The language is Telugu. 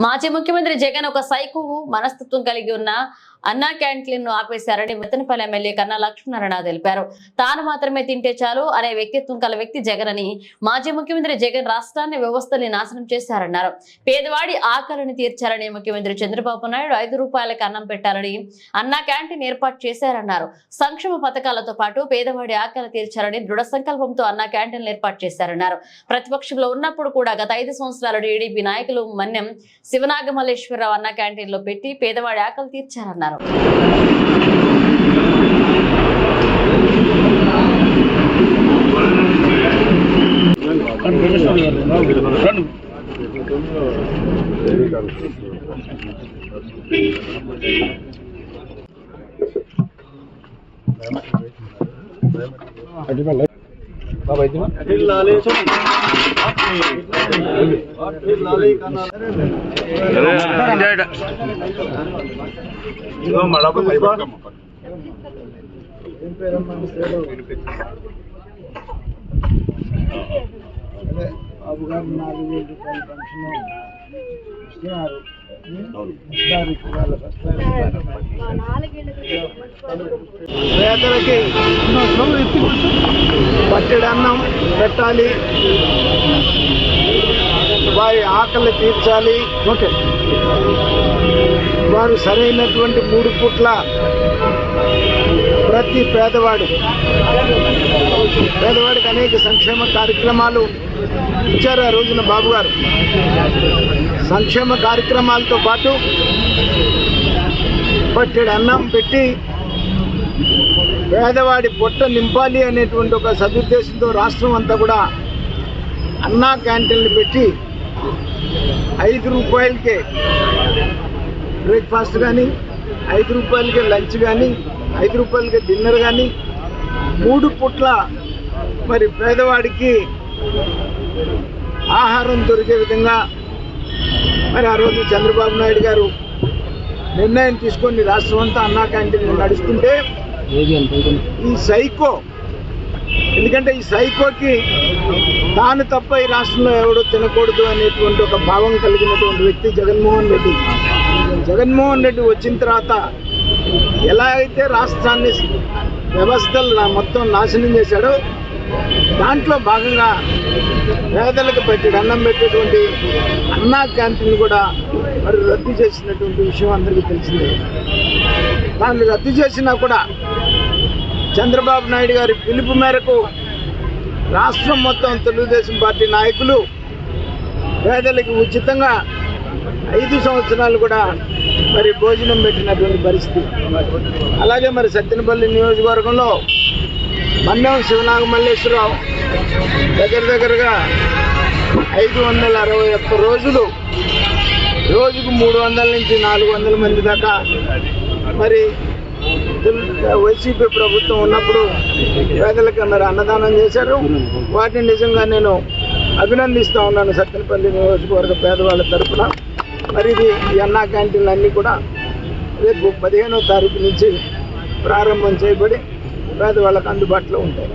మాజీ ముఖ్యమంత్రి జగన్ ఒక సైకు మనస్తత్వం కలిగి ఉన్న అన్నా క్యాంటీన్ను ఆపేశారని మితనపల్లి ఎమ్మెల్యే కన్నా లక్ష్మీనారాయణ తెలిపారు. తాను మాత్రమే తింటే చాలు అనే వ్యక్తిత్వం కల వ్యక్తి జగన్ అని మాజీ ముఖ్యమంత్రి జగన్ రాష్ట్రాన్ని వ్యవస్థని నాశనం చేశారన్నారు. పేదవాడి ఆకలిని తీర్చారని ముఖ్యమంత్రి చంద్రబాబు నాయుడు ఐదు రూపాయలకి అన్నం పెట్టాలని అన్నా క్యాంటీన్ ఏర్పాటు చేశారన్నారు. సంక్షేమ పథకాలతో పాటు పేదవాడి ఆకలి తీర్చాలని దృఢ సంకల్పంతో అన్నా క్యాంటీన్ ఏర్పాటు చేశారన్నారు. ప్రతిపక్షంలో ఉన్నప్పుడు కూడా గత ఐదు సంవత్సరాలు టీడీపీ నాయకులు మన్యం శివనాగమల్లేశ్వరరావు అన్నా క్యాంటీన్లో పెట్టి పేదవాడి ఆకలి తీర్చారన్నారు. Sekitar Kan బాబు గారు నాలుగు వేల రూపాయల పెన్షన్ ఇస్తున్నారు ఇస్తారు పట్టెడు అన్నం పెట్టాలి. వారి ఆకలి తీర్చాలి. ఓకే. వారు సరైనటువంటి మూడు పూట్ల ప్రతి పేదవాడు పేదవాడికి అనేక సంక్షేమ కార్యక్రమాలు ఇచ్చారు ఆ రోజున బాబు గారు సంక్షేమ కార్యక్రమాలతో పాటు పట్టెడు అన్నం పెట్టి పేదవాడి పొట్ట నింపాలి అనేటువంటి ఒక సదుద్దేశంతో రాష్ట్రం అంతా కూడా అన్నా క్యాంటీన్లు పెట్టి ఐదు రూపాయలకే బ్రేక్ఫాస్ట్ కానీ ఐదు రూపాయలకే లంచ్ కానీ ఐదు రూపాయలకే డిన్నర్ కానీ మూడు పుట్ల మరి పేదవాడికి ఆహారం దొరికే విధంగా మరి ఆ రోజు చంద్రబాబు నాయుడు గారు నిర్ణయం తీసుకొని రాష్ట్రం అంతా అన్నా క్యాంటీన్ నడుస్తుంటే ఈ సైకో ఎందుకంటే ఈ సైకోకి తాను తప్ప ఈ రాష్ట్రంలో ఎవడో తినకూడదు అనేటువంటి ఒక భావం కలిగినటువంటి వ్యక్తి జగన్మోహన్ రెడ్డి. జగన్మోహన్ రెడ్డి వచ్చిన తర్వాత ఎలా అయితే రాష్ట్రాన్ని వ్యవస్థలు నా- మొత్తం నాశనం చేశాడో దాంట్లో భాగంగా పేదలకు పెట్టి అన్నం పెట్టేటువంటి అన్నా క్యాంటీన్ కూడా మరి రద్దు చేసినటువంటి విషయం అందరికీ తెలిసిందే. దాన్ని రద్దు చేసినా కూడా చంద్రబాబు నాయుడు గారి పిలుపు మేరకు రాష్ట్రం మొత్తం తెలుగుదేశం పార్టీ నాయకులు పేదలకు ఉచితంగా ఐదు సంవత్సరాలు కూడా మరి భోజనం పెట్టినటువంటి పరిస్థితి. అలాగే మరి సత్తెనపల్లి నియోజకవర్గంలో పండెం శివనాగ మల్లేశ్వరరావు దగ్గర దగ్గరగా ఐదు వందల అరవై ఒక్క రోజులు రోజుకు మూడు వందల నుంచి నాలుగు వందల మంది దాకా మరి వైసీపీ ప్రభుత్వం ఉన్నప్పుడు పేదలకు మరి అన్నదానం చేశారు. వాటిని నిజంగా నేను అభినందిస్తూ ఉన్నాను సత్తెనపల్లి నియోజకవర్గ పేదవాళ్ళ తరఫున మరి ఇది ఈ అన్నా క్యాంటీన్లు అన్నీ కూడా రేపు పదిహేనో తారీఖు నుంచి ప్రారంభం చేయబడి పేదవాళ్ళకు అందుబాటులో ఉంటాయి.